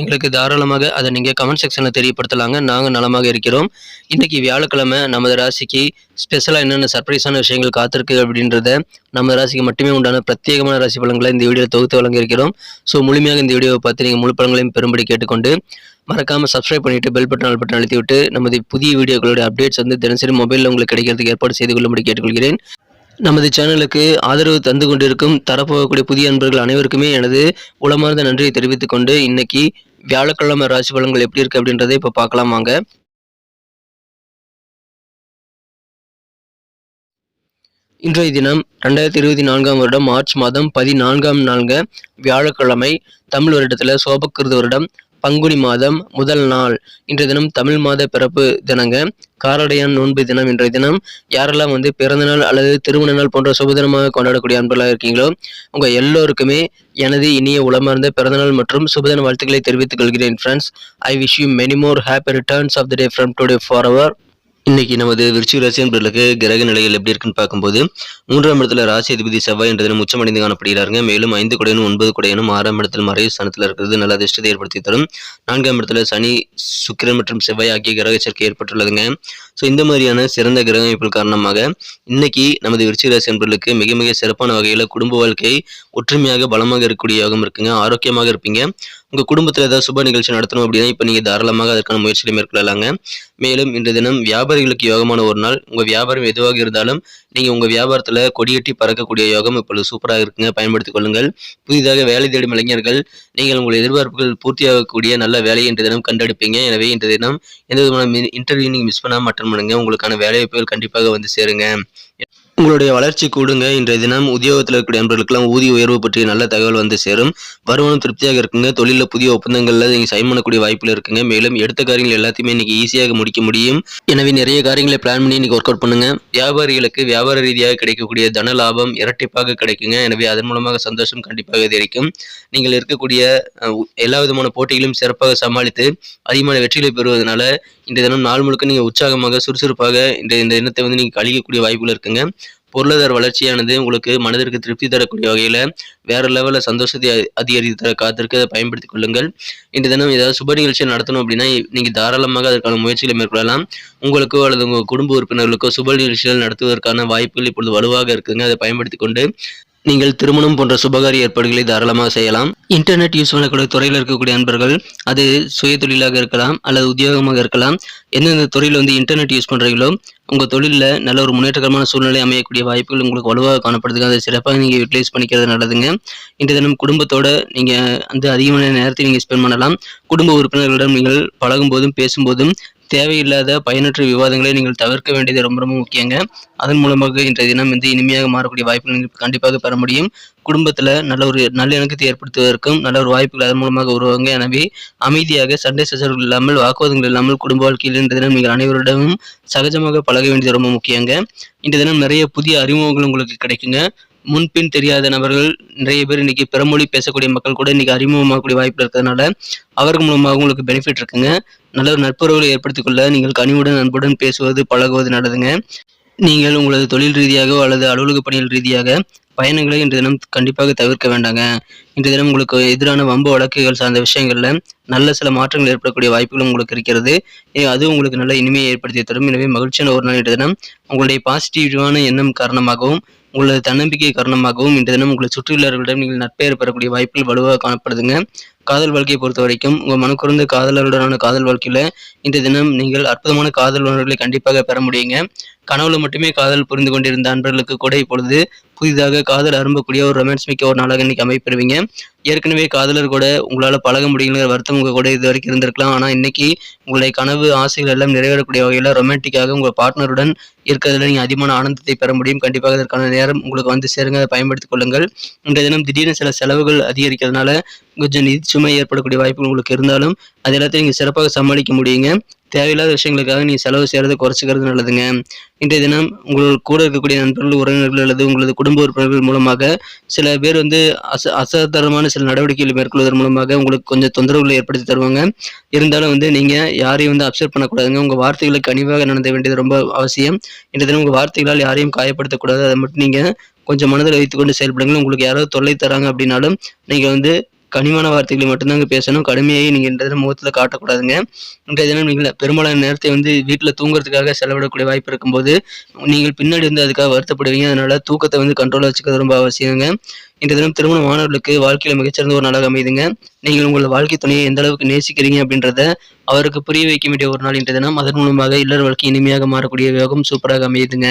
எங்களுக்கு தாராளமாக அதை நீங்கள் கமெண்ட் செக்ஷனில் தெரியப்படுத்தலாங்க. நாங்கள் நலமாக இருக்கிறோம். இன்றைக்கி வியாழக்கிழமை நமது ராசிக்கு ஸ்பெஷலாக என்னென்ன சர்ப்ரைஸான விஷயங்கள் காத்திருக்கு அப்படின்றத நம்ம ராசிக்கு மட்டுமே உண்டான பிரத்யேகமான ராசி பலன்களை இந்த வீடியோ தொகுத்து வழங்கியிருக்கிறோம் ஸோ முழுமையாக இந்த வீடியோவை பார்த்து நீங்கள் முழு பலன்களையும் பெரும்படி கேட்டுக்கொண்டு மறக்காமல் சப்ஸ்கிரைப் பண்ணிவிட்டு பெல் பட்டன் ஆல் பட்டன் அழுத்தி விட்டு நமது புதிய வீடியோக்களுடைய அப்டேட்ஸ் வந்து தினசரி மொபைலில் உங்களுக்கு கிடைக்கிறதுக்கு ஏற்பாடு செய்து கொள்ளும்படி கேட்டுக்கொள்கிறேன். நமது சேனலுக்கு ஆதரவு தந்து கொண்டிருக்கும் தரப்போகக்கூடிய புதிய அன்பர்கள் அனைவருக்குமே எனது உளமார்ந்த நன்றியை தெரிவித்துக் கொண்டு இன்னைக்கு வியாழக்கிழமை ராசி பலன்கள் எப்படி இருக்கு அப்படின்றதை இப்போ பார்க்கலாம் வாங்க. இன்றைய தினம் ரெண்டாயிரத்தி இருபத்தி நான்காம் வருடம் மார்ச் மாதம் பதினான்காம் நான்கு வியாழக்கிழமை தமிழ் வருடத்தில் சோபக்கிருத வருடம். பங்குனி மாதம் முதல் நாள். இன்றைய தினம் தமிழ் மாத பிறப்பு தினங்க. காரடையான் நோன்பு தினம் இன்றைய தினம். யாரெல்லாம் வந்து பிறந்த நாள் அல்லது திருமண நாள் போன்ற சுபதினமாக கொண்டாடக்கூடிய அன்பர்களாக இருக்கீங்களோ உங்க எல்லோருக்குமே எனது இனிய உளமார்ந்த பிறந்தநாள் மற்றும் சுபதின வாழ்த்துக்களை தெரிவித்துக் கொள்கிறேன் friends I wish you many more happy returns of the day from today for our இன்னைக்கு நமது விருச்சிக ராசி என்பர்களுக்கு கிரக நிலைகள் எப்படி இருக்குன்னு பார்க்கும்போது மூன்றாம் இடத்துல ராசி அதிபதி செவ்வாய் என்ற தினம் உச்சமடைந்து காணப்படுகிறாருங்க. மேலும் ஐந்து குடையனும் ஒன்பது குடையனும் ஆறாம் இடத்தில் மறைவு ஸ்தானத்தில் இருக்கிறது நல்ல அதிர்ஷ்டத்தை ஏற்படுத்தி தரும். நான்காம் இடத்துல சனி சுக்கிரன் மற்றும் செவ்வாய் ஆகிய கிரக சேர்க்கை ஏற்பட்டுள்ளதுங்க. ஸோ இந்த மாதிரியான சிறந்த கிரக அமைப்புகள் காரணமாக இன்னைக்கு நமது விருச்சிக ராசி என்பர்களுக்கு மிக மிக சிறப்பான வகையில் குடும்ப வாழ்க்கை ஒற்றுமையாக பலமாக இருக்கக்கூடிய யோகம் இருக்குங்க. ஆரோக்கியமாக இருப்பீங்க. உங்கள் குடும்பத்தில் ஏதாவது சுப நிகழ்ச்சி நடத்தணும் அப்படின்னா இப்போ நீங்கள் தாராளமாக அதற்கான முயற்சிகளை மேற்கொள்ளலாங்க. மேலும் இன்று தினம் வியாபாரிகளுக்கு யோகமான ஒரு நாள். உங்கள் வியாபாரம் எதுவாக இருந்தாலும் நீங்கள் உங்கள் வியாபாரத்தில் கொடியட்டி பறக்கக்கூடிய யோகம் இப்பொழுது சூப்பராக இருக்குங்க. பயன்படுத்திக் கொள்ளுங்கள். புதிதாக வேலை தேடும் இளைஞர்கள் நீங்கள் உங்கள் எதிர்பார்ப்புகள் பூர்த்தியாகக்கூடிய நல்ல வேலையை இன்றைய தினம் கண்டெடுப்பீங்க. எனவே இன்றைய தினம் எந்த விதமான இன்டர்வியூ நீங்கள் மிஸ் பண்ணாமல் அட்டன் பண்ணுங்க. உங்களுக்கான வேலை வாய்ப்புகள் கண்டிப்பாக வந்து சேருங்க. உங்களுடைய வளர்ச்சி கூடுங்க. இன்றைய தினம் உத்தியோகத்தில் இருக்கக்கூடிய நண்பர்களுக்கெல்லாம் ஊதிய உயர்வு பற்றிய நல்ல தகவல் வந்து சேரும். வருமானம் திருப்தியாக இருக்குங்க. தொழிலில் புதிய ஒப்பந்தங்களில் நீங்கள் சைன் பண்ணக்கூடிய வாய்ப்பில் இருக்குங்க. மேலும் எடுத்த காரியங்கள் எல்லாத்தையுமே இன்னைக்கு ஈஸியாக முடிக்க முடியும். எனவே நிறைய காரியங்களை பிளான் பண்ணி இன்னைக்கு ஒர்க் அவுட் பண்ணுங்க. வியாபாரிகளுக்கு வியாபார ரீதியாக கிடைக்கக்கூடிய தன லாபம் இரட்டிப்பாக கிடைக்குங்க. எனவே அதன் மூலமாக சந்தோஷம் கண்டிப்பாக அதிகரிக்கும். நீங்கள் இருக்கக்கூடிய எல்லா விதமான போட்டிகளையும் சிறப்பாக சமாளித்து அதிகமான வெற்றிகளை பெறுவதனால இன்றைய தினம் நாள் முழுக்க நீங்கள் உற்சாகமாக சுறுசுறுப்பாக இந்த இந்த தினத்தை வந்து நீங்கள் கழிக்கக்கூடிய வாய்ப்புகள் இருக்குங்க. பொருளாதார வளர்ச்சியானது உங்களுக்கு மனதிற்கு திருப்தி தரக்கூடிய வகையில் வேற லெவலில் சந்தோஷத்தை அதிகரித்து தர காத்திருக்கு அதை பயன்படுத்திக் கொள்ளுங்கள். இந்த தினம் ஏதாவது சுப நிகழ்ச்சியை நடத்தணும் அப்படின்னா நீங்கள் தாராளமாக அதற்கான முயற்சிகளை மேற்கொள்ளலாம். உங்களுக்கோ அல்லது உங்கள் குடும்ப உறுப்பினர்களுக்கோ சுப நிகழ்ச்சிகள் நடத்துவதற்கான வாய்ப்புகள் இப்பொழுது வலுவாக இருக்குங்க அதை பயன்படுத்தி கொண்டு நீங்கள் திருமணம் போன்ற சுபகாரிய ஏற்பாடுகளை தாராளமாக செய்யலாம். இன்டர்நெட் யூஸ் பண்ணக்கூடிய துறையில் இருக்கக்கூடிய அன்பர்கள் அது சுய தொழிலாக இருக்கலாம் அல்லது உத்தியோகமாக இருக்கலாம். எந்தெந்த துறையில் வந்து இன்டர்நெட் யூஸ் பண்ணுறீங்களோ உங்கள் தொழிலில் நல்ல ஒரு முன்னேற்றகரமான சூழ்நிலை அமையக்கூடிய வாய்ப்புகள் உங்களுக்கு வலுவாக காணப்படுதுங்க. அதை சிறப்பாக நீங்கள் யூட்டிலைஸ் பண்ணிக்கிறது நல்லதுங்க. இன்றைய தினம் குடும்பத்தோடு நீங்கள் வந்து அதிகமான நேரத்தை நீங்கள் ஸ்பெண்ட் பண்ணலாம். குடும்ப உறுப்பினர்களிடம் நீங்கள் பழகும் போதும் பேசும்போதும் தேவையில்லாத பயனற்ற விவாதங்களை நீங்கள் தவிர்க்க வேண்டியது ரொம்ப ரொம்ப முக்கியங்க. அதன் மூலமாக இன்றைய தினம் வந்து இனிமையாக மாறக்கூடிய வாய்ப்புகள் நீங்கள் கண்டிப்பாக பெற முடியும். குடும்பத்தில் நல்ல ஒரு நல்ல இணக்கத்தை ஏற்படுத்துவதற்கும் நல்ல ஒரு வாய்ப்புகள் அதன் மூலமாக உருவாங்க எனவே அமைதியாக சண்டை சச்சரவுகள் இல்லாமல் வாக்குவாதங்கள் இல்லாமல் குடும்ப வாழ்க்கையில் இன்றைய தினம் நீங்கள் அனைவரிடமும் சகஜமாக பழக வேண்டியது ரொம்ப முக்கியங்க. இன்றைய தினம் நிறைய புதிய அறிமுகங்கள் உங்களுக்கு கிடைக்குங்க. முன்பின் தெரியாத நபர்கள் நிறைய பேர் இன்னைக்கு பிறமொழி பேசக்கூடிய மக்கள் கூட இன்னைக்கு அறிமுகமாகக்கூடிய வாய்ப்பு இருக்கிறதுனால அவர்கள் மூலமாக உங்களுக்கு பெனிஃபிட் இருக்குங்க. நல்ல ஒரு நட்புறவுகளை ஏற்படுத்திக் கொள்ள நீங்கள் கனிவுடன் அன்புடன் பேசுவது பழகுவது நல்லதுங்க. நீங்கள் உங்களது தொழில் ரீதியாகவோ அல்லது அலுவலக பணிகள் ரீதியாக பயணங்களை இன்று தினம் கண்டிப்பாக தவிர்க்க வேண்டாங்க. இன்று தினம் உங்களுக்கு எதிரான வம்பு வழக்குகள் சார்ந்த விஷயங்களில் நல்ல சில மாற்றங்கள் ஏற்படக்கூடிய வாய்ப்புகள் உங்களுக்கு இருக்கிறது. அது உங்களுக்கு நல்ல இனிமையை ஏற்படுத்தி தரும். எனவே மகிழ்ச்சியான ஒரு நாள் இன்று தினம். உங்களுடைய பாசிட்டிவான எண்ணம் காரணமாகவும் உங்களது தன்னம்பிக்கை காரணமாகவும் இன்று தினம் உங்களை சுற்றியுள்ளவர்களிடம் நீங்கள் நட்பெயர் பெறக்கூடிய வாய்ப்புகள் வலுவாக காணப்படுதுங்க. காதல் வாழ்க்கையை பொறுத்த வரைக்கும் உங்கள் மனக்குறந்த காதலருடனான காதல் வாழ்க்கையில் இந்த தினம் நீங்கள் அற்புதமான காதல் உணர்வுகளை கண்டிப்பாக பெற முடியுங்க. கனவுல மட்டுமே காதல் புரிந்து கொண்டிருந்த அன்பர்களுக்கு கூட இப்பொழுது புதிதாக காதல் அரும்பக்கூடிய ஒரு ரொமான்ஸ் மிக்க ஒரு நாளாக இன்னைக்கு அமைப்பெறுவீங்க ஏற்கனவே காதலர் கூட உங்களால் பழக முடியலங்கிற வருத்தம் உங்கள் கூட இது வரைக்கும் இருந்திருக்கலாம். ஆனால் இன்னைக்கு உங்களுடைய கனவு ஆசைகள் எல்லாம் நிறைவேறக்கூடிய வகையில் ரொமான்டிக்காக உங்கள் பார்ட்னருடன் இருக்கிறதுல நீங்கள் அதிகமான ஆனந்தத்தை பெற முடியும். கண்டிப்பாக அதற்கான நேரம் உங்களுக்கு வந்து சேருங்க. அதை பயன்படுத்திக் கொள்ளுங்கள். இன்றைய தினம் திடீர்னு சில செலவுகள் அதிகரிக்கிறதுனால கொஞ்சம் நிதி சுமை ஏற்படக்கூடிய வாய்ப்புகள் உங்களுக்கு இருந்தாலும் அது எல்லாத்தையும் நீங்கள் சிறப்பாக சமாளிக்க முடியுங்க. தேவையில்லாத விஷயங்களுக்காக நீ செலவு செய்கிறத குறைச்சிக்கிறது நல்லதுங்க. இன்றைய தினம் உங்கள் கூட இருக்கக்கூடிய நண்பர்கள் உறவினர்கள் அல்லது உங்களது குடும்ப உறுப்பினர்கள் மூலமாக சில பேர் வந்து அச அசாதாரணமான சில நடவடிக்கைகளை மேற்கொள்வதன் மூலமாக உங்களுக்கு கொஞ்சம் தொந்தரவுகளை ஏற்படுத்தி தருவாங்க. இருந்தாலும் வந்து நீங்கள் யாரையும் வந்து அப்சர்வ் பண்ணக்கூடாதுங்க. உங்கள் வார்த்தைகளுக்கு கனிவாக நடந்த வேண்டியது ரொம்ப அவசியம். இன்றைய தினம் உங்கள் வார்த்தைகளால் யாரையும் காயப்படுத்தக்கூடாது. அதை மட்டும் நீங்கள் கொஞ்சம் மனதில் வைத்துக்கொண்டு செயல்படுங்கள். உங்களுக்கு யாராவது தொல்லை தராங்க அப்படின்னாலும் நீங்கள் வந்து கனிவான வார்த்தைகளை மட்டும்தாங்க பேசணும். கடுமையாகி நீங்கள் இந்த தினம் முகத்தில் காட்டக்கூடாதுங்க. இன்றைய தினம் நீங்கள் பெரும்பாலான நேரத்தை வந்து வீட்டில் தூங்குறதுக்காக செலவிடக்கூடிய வாய்ப்பு இருக்கும்போது நீங்கள் பின்னாடி வந்து அதுக்காக வருத்தப்படுவீங்க. அதனால் தூக்கத்தை வந்து கண்ட்ரோலாக வச்சுக்கிறது ரொம்ப அவசியங்க. இன்றைய தினம் திருமண மாணவர்களுக்கு வாழ்க்கையில் மிகச்சிறந்த ஒரு நாளாக அமைதுங்க. நீங்கள் உங்கள் வாழ்க்கை துணையை எந்த அளவுக்கு நேசிக்கிறீங்க அப்படின்றத அவருக்கு புரிய வைக்க வேண்டிய ஒரு நாள் இன்றைய தினம். அதன் மூலமாக இல்லற வாழ்க்கை இனிமையாக மாறக்கூடிய யோகம் சூப்பராக அமையுதுங்க.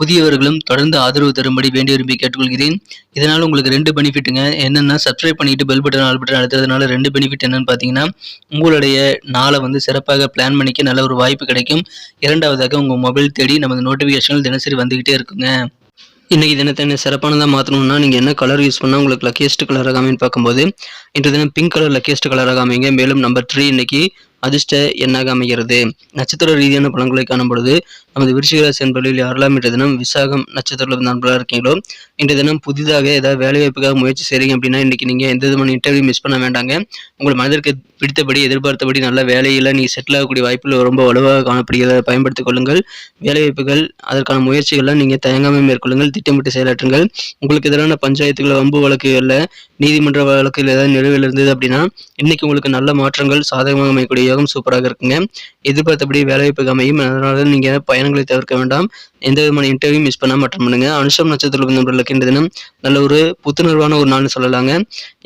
புதியவர்களும் தொடர்ந்து ஆதரவு தரும்படி வேண்டி விரும்பி கேட்டுக்கொள்கிறேன். இதனால் உங்களுக்கு ரெண்டு பெனிஃபிட்டுங்க என்னென்னா சப்ஸ்கிரைப் பண்ணிட்டு பெல் பட்டன் ஆல் பட்டன் அழுத்துறதுனால ரெண்டு பெனிஃபிட் என்னன்னு பார்த்தீங்கன்னா உங்களுடைய நாளை வந்து சிறப்பாக பிளான் பண்ணிக்க நல்ல ஒரு வாய்ப்பு கிடைக்கும். இரண்டாவதாக உங்கள் மொபைல் தேடி நமது நோட்டிஃபிகேஷன்கள் தினசரி வந்துக்கிட்டே இருக்குங்க. இன்றைக்கி தினத்தை என்ன சிறப்பானதாக மாற்றணும்னா நீங்கள் என்ன கலர் யூஸ் பண்ணால் உங்களுக்கு லக்கியஸ்ட் கலராக அமைன்னு பார்க்கும்போது இன்று தினம் பிங்க் கலர் லக்கியஸ்ட் கலராக அமைங்க மேலும் நம்பர் த்ரீ இன்னைக்கு அதிர்ஷ்ட எண்ணாக அமைகிறது. நட்சத்திர ரீதியான பலன்களை காணும் பொழுது நமது விருச்சிகராசி என்பவர்களில் யாரெல்லாம் இன்றைய தினம் விசாகம் நட்சத்திரத்தில் நண்பர்களாக இருக்கீங்களோ இன்றைய தினம் புதிதாக ஏதாவது வேலை வாய்ப்புக்காக முயற்சி செய்கிறீங்க அப்படின்னா இன்றைக்கி நீங்கள் எந்த விதமான இன்டர்வியூ மிஸ் பண்ண வேண்டாங்க. உங்கள் மனதிற்கு பிடித்தபடி எதிர்பார்த்தபடி நல்ல வேலையில் நீங்கள் செட்டில் ஆகக்கூடிய வாய்ப்புகள் ரொம்ப வலுவாக காணப்படுகிறத பயன்படுத்திக் கொள்ளுங்கள். வேலைவாய்ப்புகள் அதற்கான முயற்சிகள்லாம் நீங்கள் தயங்காமல் மேற்கொள்ளுங்கள். திட்டமிட்டு செயலாற்றுங்கள். உங்களுக்கு எதிரான பஞ்சாயத்துகள் வம்பு வழக்குகளில் நீதிமன்ற வழக்கில் ஏதாவது நிலுவையில் இருந்தது அப்படின்னா இன்னைக்கு உங்களுக்கு நல்ல மாற்றங்கள் சாதகமாக அமையக்கூடிய யோகம் சூப்பராக இருக்குங்க. எதிர்பார்த்தபடி வேலைவாய்ப்புக்கு அமையும். அதனால நீங்கள் பயணங்களை தவிர்க்க வேண்டாம். எந்த விதமான இன்டர்வியூ மிஸ் பண்ணாமல் அட்டன் பண்ணுங்க. அனுஷம் நட்சத்திரத்தில் நண்பர்களுக்கு இன்றைய தினம் நல்ல ஒரு புத்துணர்வான ஒரு நாள்னு சொல்லலாங்க.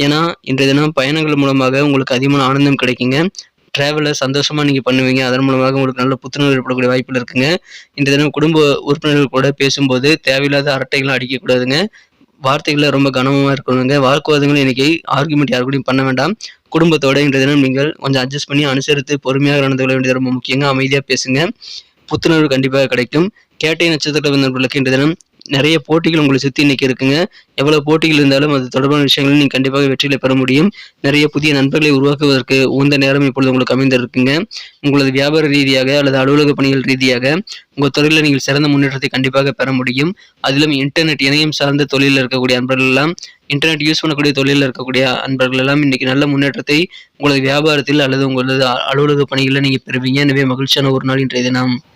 ஏன்னா இன்றைய தினம் பயணங்கள் மூலமாக உங்களுக்கு அதிகமான ஆனந்தம் கிடைக்குங்க. ட்ராவலை சந்தோஷமாக நீங்கள் பண்ணுவீங்க. அதன் மூலமாக உங்களுக்கு நல்ல புத்துணர்வு ஏற்படக்கூடிய வாய்ப்புகள் இருக்குங்க. இன்றைய தினம் குடும்ப உறுப்பினர்கள் கூட பேசும்போது தேவையில்லாத அரட்டைகளும் அடிக்கக்கூடாதுங்க வார்த்தைகளில் ரொம்ப கனமாக இருக்கணுங்க. வாக்குவாதங்களும் இன்றைக்கி ஆர்குமெண்ட் யாரு கூடயும் பண்ண வேண்டாம். குடும்பத்தோட இன்றைய தினம் நீங்கள் கொஞ்சம் அட்ஜஸ்ட் பண்ணி அனுசரித்து பொறுமையாக நடந்து கொள்ள வேண்டியது ரொம்ப முக்கியங்க. அமைதியாக பேசுங்க. புத்துணர்வு கண்டிப்பாக கிடைக்கும். கேட்டை நட்சத்திர நண்பர்களுக்கு இன்றைய தினம் நிறைய போட்டிகள் உங்களை சுற்றி இன்னைக்கு இருக்குங்க. எவ்வளோ போட்டிகள் இருந்தாலும் அது தொடர்பான விஷயங்களும் நீங்கள் கண்டிப்பாக வெற்றியில் பெற முடியும். நிறைய புதிய நண்பர்களை உருவாக்குவதற்கு உந்த நேரம் இப்பொழுது உங்களுக்கு அமைந்திருக்குங்க. உங்களது வியாபார ரீதியாக அல்லது அலுவலக பணிகள் ரீதியாக உங்கள் தொழிலில் நீங்கள் சிறந்த முன்னேற்றத்தை கண்டிப்பாக பெற முடியும். அதிலும் இன்டர்நெட் இணையம் சார்ந்த தொழிலில் இருக்கக்கூடிய நண்பர்கள் எல்லாம் இன்டர்நெட் யூஸ் பண்ணக்கூடிய தொழிலில் இருக்கக்கூடிய அன்பர்கள் எல்லாம் இன்றைக்கி நல்ல முன்னேற்றத்தை உங்களது வியாபாரத்தில் அல்லது உங்களது அலுவலக பணிகளில் நீங்கள் பெறுவீங்க. எனவே மகிழ்ச்சியான ஒரு நாள் இன்றைய தினம்.